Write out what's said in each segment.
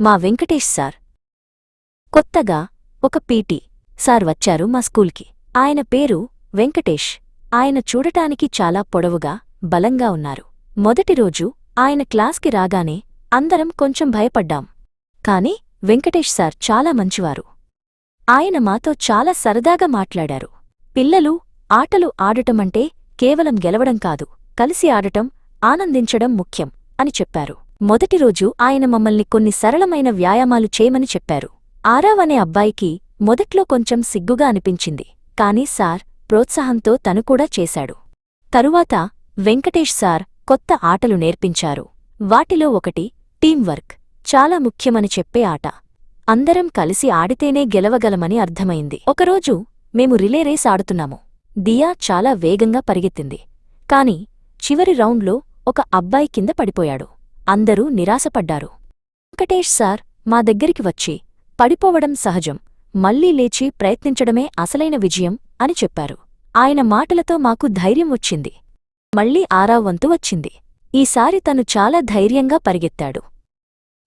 మా వెంకటేష్ సార్. కొత్తగా ఒక పీటీ సార్ వచ్చారు మా స్కూల్కి. ఆయన పేరు వెంకటేష్. ఆయన చూడటానికి చాలా పొడవుగా బలంగా ఉన్నారు. మొదటి రోజు ఆయన క్లాస్కి రాగానే అందరం కొంచెం భయపడ్డాం. కాని వెంకటేష్ సార్ చాలా మంచివారు. ఆయన మాతో చాలా సరదాగా మాట్లాడారు. పిల్లలు ఆటలు ఆడటమంటే కేవలం గెలవడం కాదు కలిసి ఆడటం ఆనందించడం ముఖ్యం అని చెప్పారు. మొదటి రోజు ఆయన మమ్మల్ని కొన్ని సరళమైన వ్యాయామాలు చేయమని చెప్పారు. ఆరావ్ అనే అబ్బాయికి మొదట్లో కొంచెం సిగ్గుగా అనిపించింది. కాని సార్ ప్రోత్సాహంతో తను కూడా చేశాడు. తరువాత వెంకటేష్ సార్ కొత్త ఆటలు నేర్పించారు. వాటిలో ఒకటి టీంవర్క్ చాలా ముఖ్యమని చెప్పే ఆట. అందరం కలిసి ఆడితేనే గెలవగలమని అర్థమైంది. ఒకరోజు మేము రిలే రేస్ ఆడుతున్నాము. దియా చాలా వేగంగా పరిగెత్తింది. కాని చివరి రౌండ్లో ఒక అబ్బాయి కింద పడిపోయాడు. అందరూ నిరాశపడ్డారు. వెంకటేష్ సార్ మా దగ్గరికి వచ్చి పడిపోవడం సహజం. మళ్ళీ లేచి ప్రయత్నించడమే అసలైన విజయం అని చెప్పారు. ఆయన మాటలతో మాకు ధైర్యం వచ్చింది. మళ్ళీ ఆరా వంతు వచ్చింది. ఈసారి తను చాలా ధైర్యంగా పరిగెత్తాడు.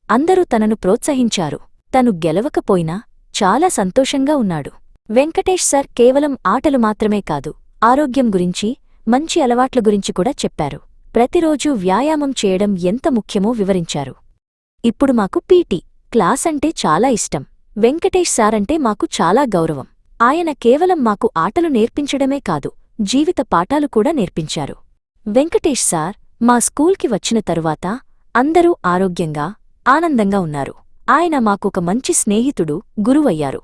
అందరూ తనను ప్రోత్సహించారు. తను గెలవకపోయినా చాలా సంతోషంగా ఉన్నాడు. వెంకటేష్ సార్ కేవలం ఆటలు మాత్రమే కాదు ఆరోగ్యం గురించి మంచి అలవాట్ల గురించి కూడా చెప్పారు. ప్రతిరోజూ వ్యాయామం చేయడం ఎంత ముఖ్యమో వివరించారు. ఇప్పుడు మాకు పీటీ క్లాస్ అంటే చాలా ఇష్టం. వెంకటేష్ సారంటే మాకు చాలా గౌరవం. ఆయన కేవలం మాకు ఆటలు నేర్పించడమే కాదు జీవిత పాఠాలు కూడా నేర్పించారు. వెంకటేష్ సార్ మా స్కూల్కి వచ్చిన తరువాత అందరూ ఆరోగ్యంగా ఆనందంగా ఉన్నారు. ఆయన మాకొక మంచి స్నేహితుడు గురువయ్యారు.